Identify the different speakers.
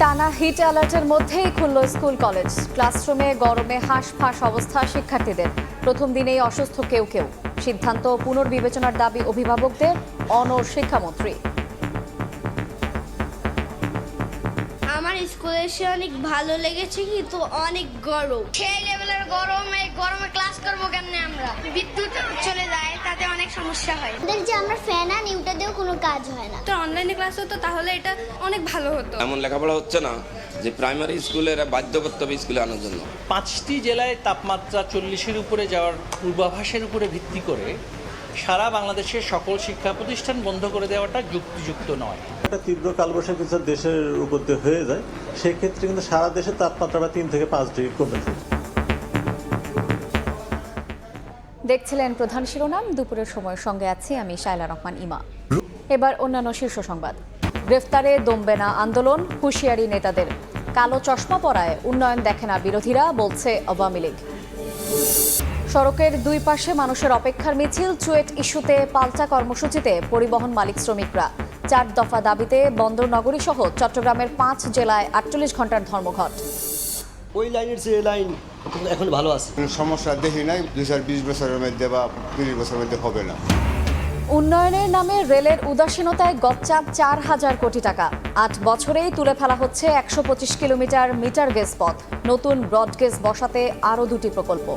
Speaker 1: টানা হিট অ্যালার্টের মধ্যেই খুলল স্কুল কলেজ ক্লাসরুমে গরমে হাঁসফাঁস অবস্থা শিক্ষার্থীদের। প্রথম দিনেই অসুস্থ কেউ কেউ। সিদ্ধান্ত পুনর্বিবেচনার দাবি অভিভাবকদের, অনর শিক্ষামন্ত্রী।
Speaker 2: আমার স্কুলে এসে অনেক ভালো লেগেছে কিন্তু অনেক গরম। সেই লেভেলের গরমে গরমে ক্লাস করব কেমনে আমরা? বিদ্যুৎ চলে যায় তাতে অনেক সমস্যা হয়।
Speaker 3: আমাদের যে আমরা ফ্যান আনি ওটা দিয়েও কোনো কাজ হয় না।
Speaker 2: তো অনলাইনে ক্লাস হতো তাহলে এটা অনেক ভালো হতো।
Speaker 4: এমন লেখাপড়া হচ্ছে না যে প্রাইমারি স্কুলে এরা বাধ্য করতে হবে স্কুলে আনার জন্য।
Speaker 5: পাঁচটি জেলায় তাপমাত্রা চল্লিশের উপরে যাওয়ার পূর্বাভাসের উপরে ভিত্তি করে সারা বাংলাদেশের সকল শিক্ষা প্রতিষ্ঠান বন্ধ করে দেওয়াটা যুক্তিযুক্ত নয়।
Speaker 6: একটা তীব্র কালবৈশাখী কিছু দেশের উপর দিয়ে হয়ে যায় সেক্ষেত্রে কিন্তু সারা দেশের তাপমাত্রা প্রায় তিন থেকে পাঁচ ডিগ্রি কমে যায়।
Speaker 1: দেখছিলেন প্রধান শিরোনাম দুপুরের সময় সঙ্গে আছি আমি শায়লা রহমান ইমা। এবার অন্যান্য শীর্ষ সংবাদ। গ্রেফতারে দমবে না আন্দোলন হুঁশিয়ারি নেতাদের। কালো চশমা পরায় উন্নয়ন দেখে না বিরোধীরা বলছে আওয়ামী লীগ। সড়কের দুই পাশে মানুষের অপেক্ষার মিছিল চুয়েট ইস্যুতে পাল্টা কর্মসূচিতে পরিবহন মালিক শ্রমিকরা। চার দফা দাবিতে বন্দর নগরী সহ চট্টগ্রামের পাঁচ জেলায় আটচল্লিশ ঘণ্টার ধর্মঘট।
Speaker 7: ওই লাইনের যে লাইন এখন ভালো আছে।
Speaker 8: সমস্যা দেখি নাই দুই চার বিশ বছরের মধ্যে বা তিরিশ বছরের মধ্যে হবে না।
Speaker 1: উন্নয়নের নামে রেলের উদাসীনতায় গচ্চাপ চার হাজার কোটি টাকা। আট বছরেই তুলে ফেলা হচ্ছে একশো পঁচিশ কিলোমিটার মিটার গেজ পথ। নতুন ব্রডগেজ বসাতে আরও দুটি প্রকল্প।